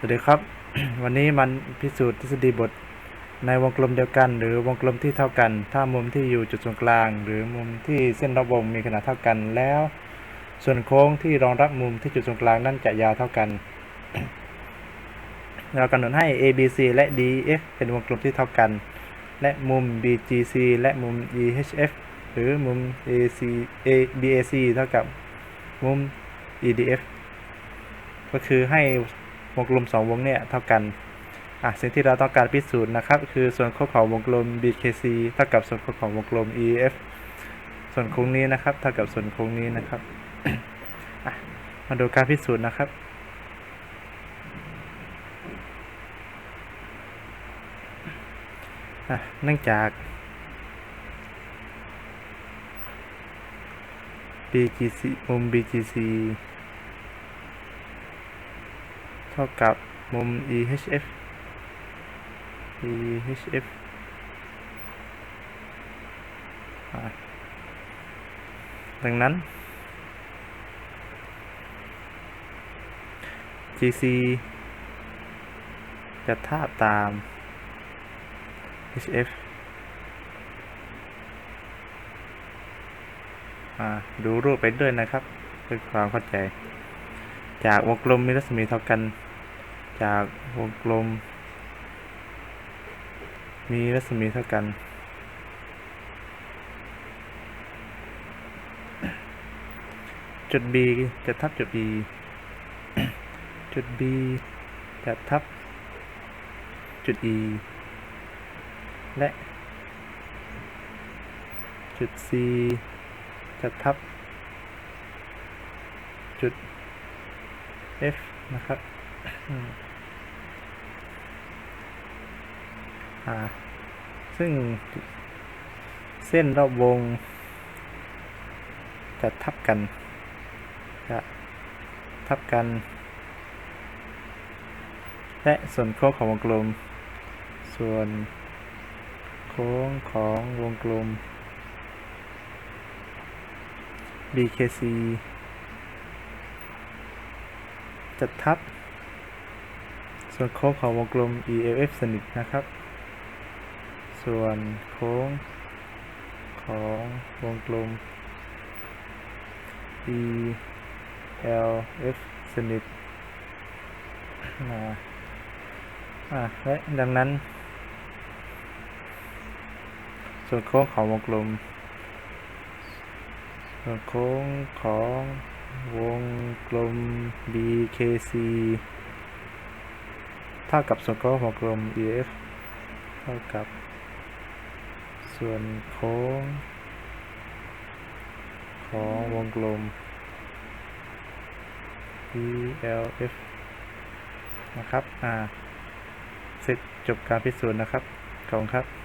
สวัสดีครับ วันนี้มันพิสูจน์ทฤษฎีบท ในวงกลมเดียวกัน หรือวงกลมที่เท่ากัน ถ้ามุมที่อยู่จุดศูนย์กลาง หรือมุมที่เส้นรอบวงมีขนาดเท่ากันแล้ว ส่วนโค้งที่รองรับมุมที่จุดศูนย์กลางนั้นจะยาวเท่ากัน เรากำหนดให้ ABC และ DF เป็นวงกลมที่เท่ากัน และมุม BGC และมุม EHF หรือมุม AC A BAC เท่ากับมุม EDF ก็คือให้ วงกลมสองวงเนี่ยเท่ากันอะสิ่งที่เราต้องการพิสูจน์นะครับคือส่วนโค้งของวงกลม BKC เท่ากับส่วนโค้งของวงกลม EF ส่วนโค้งนี้นะครับเท่ากับส่วนโค้งนี้นะครับมาดูการพิสูจน์นะครับเนื่องจาก BGC มุม BGC ท่ากับมุม EHF EHF ดังนั้น GC จะท่าตาม HF ดูรูปไปด้วยนะครับเพื่อความเข้าใจ จากวงกลมมีรัศมีเท่ากัน จากวงกลม มีรัศมีเท่ากัน จุด B จะทับจุด E จุด B จะทับ จุด E และ จุด C จะทับ จุด F นะครับอืมอ่า ซึ่งเส้นรอบวง จะทับกันจะทับกัน และส่วนโค้งของวงกลม ส่วนโค้งของวงกลม BKC จะทับ ส่วนโค้งของวงกลม ELF สนิทนะครับ ส่วนโค้งของวงกลม ELF สนิทนะอะและดังนั้น ส่วนโค้งของวงกลม ส่วนโค้งของวงกลม BKC เท่ากับส่วนโค้งของวงกลม EF เท่ากับ ส่วนโค้ง ของวงกลม ELF นะครับ อ่า เสร็จจบการพิสูจน์นะครับ ขอบคุณครับ